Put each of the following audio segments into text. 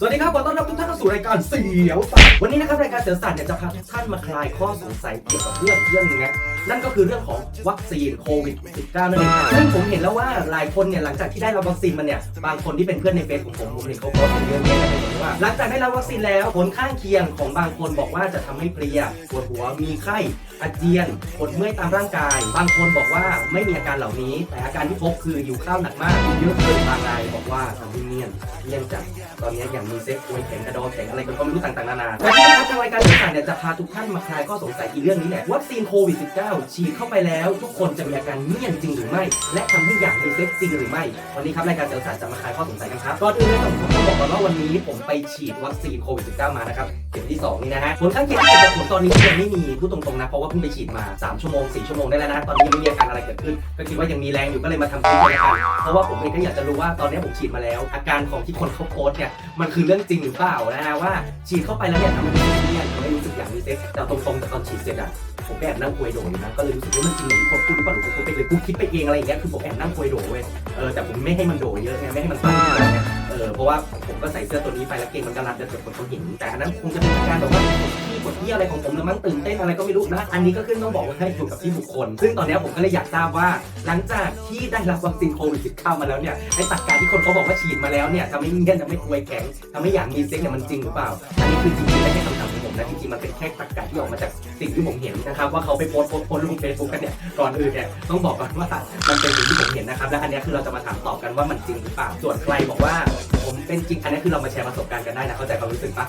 สวัสดีครับขอต้อนรับทุกท่านเข้าสู่รายการเสียวสัตว์วันนี้นะครับรายการเสียวสัตว์เนี่ยจะพาทุกท่านมาคลายข้อสงสัยเกี่ยวกับเรื่องเรื่องนึงนะ นั่นก็คือเรื่องของวัคซีนโควิด -19 นั่นเองซึ่งผมเห็นแล้วว่าหลายคนเนี่ยหลังจากที่ได้รับวัคซีนมาเนี่ยบางคนที่เป็นเพื่อนในเฟซของผมผมเห็นเขาโพสต์เยอะแยะเลยว่า หลังจากได้รับวัคซีนแล้วผลข้างเคียงของบางคนบอกว่าจะทำให้เพลียปวดหัวมีไข้อาเจียนปวดเมื่อยตามร่างกาย บางคนบอกว่าไม่มีอาการเหล่านี้ แต่อาการที่พบคือหิวข้าวหนักมากเยอะเกินบางรายบอกว่าทำให้เนียนเนียนจัดตอนนี้อย่างมีเซ็กอวยแข็งกระดองแข็งอะไรก็ไม่รู้ต่างๆนานาแต่ที่ครับทางรายการต่างเนี่ยจะพาทุกท่านมาคลายข้อสงสัยอีเรื่องนี้แหละวัคซีนโควิด -19 ฉีดเข้าไปแล้ว ทุกคนจะมีอาการเนียนจริงหรือไม่ และทำให้อยากมีเซ็กซ์จริงหรือไม่ วันนี้ครับรายการเสริมสารจะมาคลายข้อสงสัยกันครับก่อนอื่นเลยต้องต้องบอกก่อนว่าวันนี้ผมไปฉีดวัคซีนโควิด -19 มานะครับเข็มที่สองนี่นะฮะผลข้างเคียงที่เกิดผลตอนนี้ยังไม่มีพูดตรงๆนะเพราะว่าเพิ่งไปฉีดมาสามชั่วโมงสี่ชั่วโมงได้แล้วนะตอนนี้ไม่มีอาการอะไรเกิดขึ้น ก็คิดว่ายังมีแรงอยู่ก็เลยมาทำคลิปเลยละกันเพราะว่าผมเองก็อยากจะรู้ว่าตอนนี้ผมฉีดมาแล้ว อาการของที่คนเขาโพสต์เนี่ยมันคือเรื่องจริงหรือเปล่านะฮะว่าฉีดเข้าไปแล้วเนี่ยทำให้เนี่ยทำให้รู้สึกอยากมีเซ็กซ์แต่ตรงๆแต่ตอนฉีดเสร็จอะ ผมแอบนั่งคุยโดยนะก็เลยรู้สึกว่ามันจริงอย่างที่คนพูดหรือเปล่าหรือผมพูดไปเลยกูคิดไปเองอะไรอย่างเงี้ยคือผมแอบนั่งคุยโดเว้ยเออแต่ผมไม่ให้มันโดเยอะไงไม่ให้มันสั้นอะไรเงี้ยเออเพราะว่า ผมก็ใส่เสื้อตัวนี้ไปแล้วเกงมันก็รัดเดี๋ยวคนเขาเห็นแต่อันนั้นคงจะเป็นการแบบว่าที่ปวดที่อะไรของผมแล้วมั้งตื่นเต้นอะไรก็ไม่รู้นะ อันนี้ก็ขึ้นต้องบอกว่าให้อยู่กับที่บุคคล ซึ่งตอนนี้ผมก็เลยอยากทราบว่า หลังจากที่ได้รับวัคซีนโควิด -19 มาแล้วเนี่ยไอ้ตักการที่คนเขาบอกว่าฉีดมาแล้วเนี่ยทำให้เงี้ยนทำให้ควยแข็งทำให้อยากมีเซ็กเนี่ยมันจริงหรือเปล่า อันนี้คือจริงๆไม่ใช่คำถามของผมนะจริงๆมันเป็นแค่ตักการที่ออกมาจากสิ่งที่ผมเห็นนะครับว่าเขาไปโพสต์โพสต์ลงเฟซบุ๊กกันเนี่ยก่อนอื่นเนี่ยต้องบอกก่อนว่ามันเป็นสิ่งที่ผมเห็นนะครับและอันนี้คือเราจะมาถามตอบกันว่ามันจริงหรือเปล่าส่วนใครบอกว่าผมเป็นจริงอันนี้คือเรามาแชร์ประสบการณ์กันได้นะ เข้าใจความรู้สึกปะ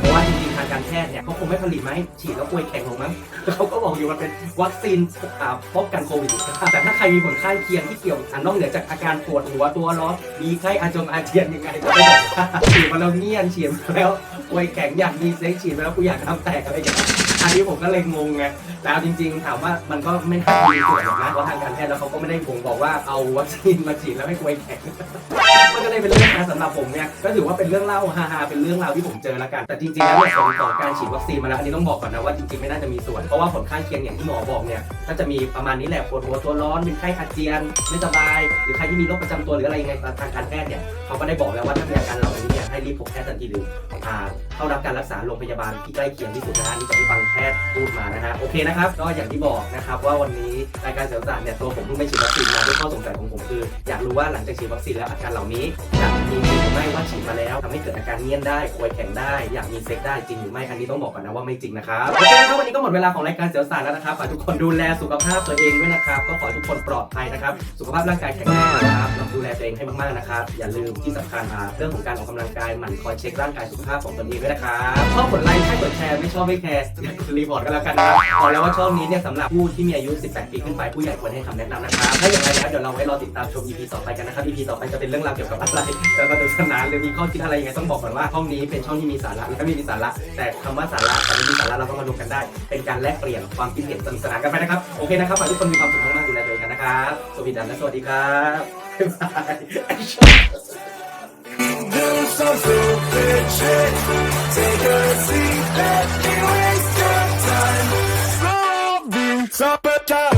เพราะว่าจริงๆ ทางการแพทย์เนี่ยเขาคงไม่ผลิตมาให้ฉีดแล้วควยแข็งลงมั้งเขาก็บอกอยู่ว่าเป็นวัคซีนป้องกันโควิดแต่ถ้าใครมีผลข้างเคียงที่เกี่ยวอันนอกเหนือจากอาการปวดหัวตัวร้อนมีไข้อาจงอาเจียนยังไงก็ไม่บอกฉีดมาแล้วเงียนฉีดมาแล้วป่วยแข็งอยากมีเซ็กฉีดมาแล้วกูอยากทำแตกอะไรอย่างเงี้ยอันนี้ผมก็เลยงงไง แต่จริงๆ ถามว่ามันก็ไม่น่ามีส่วนหรอกนะเพราะทางการแพทย์แล้วเขาก็ไม่ได้บ่งบอกว่าเอาวัคซีนมาฉีดแล้วให้ป่วยแข็ง มันก็เลยเป็นเรื่องฮาสำหรับผมเนี่ยก็ถือว่าเป็นเรื่องเล่าฮาๆเป็นเรื่องราวที่ผมเจอแล้วกันแต่จริงๆแล้วเนี่ยผลต่อการฉีดวัคซีนมาแล้วอันนี้ต้องบอกก่อนนะว่าจริงๆไม่น่าจะมีส่วนเพราะว่าผลข้างเคียงอย่างที่หมอบอกเนี่ยก็จะมีประมาณนี้แหละปวดหัวตัวร้อนเป็นไข้อาเจียนไม่สบาย หรือใครที่มีโรคประจำตัวหรืออะไรยังไงทางการแพทย์เนี่ยเขาก็ได้บอกแล้วว่าถ้ามีอาการเหล่านี้เนี่ยให้รีบพบแพทย์ทันทีหรืออ่าเข้ารับการรักษาโรงพยาบาลที่ใกล้เคียงที่สุดนะฮะนี่จากที่ฟังแพทย์พูดมานะฮะโอเคนะครับก็อย่างที่บอกนะครับว่าวันนี้รายการเสริมสารเนี่ยตัวผมเพิ่งไปฉีดวัคซีนมาด้วยข้อสงสัยของผมคือ อยากรู้ว่าหลังจากฉีดวัคซีนแล้วอาการเหล่านี้จะมีหรือไม่ ฉีดมาแล้วทำให้เกิดอาการเงียนได้ควยแข็งได้ อยากมีเซ็กได้จริงหรือไม่อันนี้ต้องบอกก่อนนะว่าไม่จริงนะครับโอเคครับวันนี้ก็หมดเวลาของรายการเสียวสารแล้วนะครับขอให้ทุกคนดูแลสุขภาพตัวเองด้วยนะครับก็ขอทุกคนปลอดภัยนะครับสุขภาพร่างกายแข็งแรงนะครับเราดูแลตัวเองให้มากๆนะครับอย่าลืมที่สำคัญอ่าเรื่องของการออกกำลังกายหมั่นคอยเช็คร่างกายสุขภาพของตนเองด้วยนะครับชอบกดไลค์ใช่กดแชร์ไม่ชอบไม่แคร์รีพอร์ตกันแล้วกันนะครับบอกแล้วว่าช่องนี้เนี่ยสำหรับผู้ที่มีอายุ 18 ปีขึ้นไปผู้ใหญ่ควรให้คำแนะนำนะครับถ้าอย่างไรแล้วเดี๋ยวเราไว้รอติดตามชม EP ต่อไปกันนะครับ EP ต่อไปจะเป็นเรื่องราวเกี่ยวกับอะไรจะสนุกสนานหมีข้อคิดอะไรยังไงต้องบอกก่อนว่าห้องนี้เป็นช่องที่มีสาระและไม่มีสาระ แต่คำว่าสาระกับไม่มีสาระเราต้องมาดูกันได้ เป็นการแลกเปลี่ยนความคิดเห็นสนุกสนานกันไปนะครับโอเคนะครับทุกคนมีความสุขมากๆดูแลตัวกันนะครับสวัสดีและสวัสดีครับ Stop it down.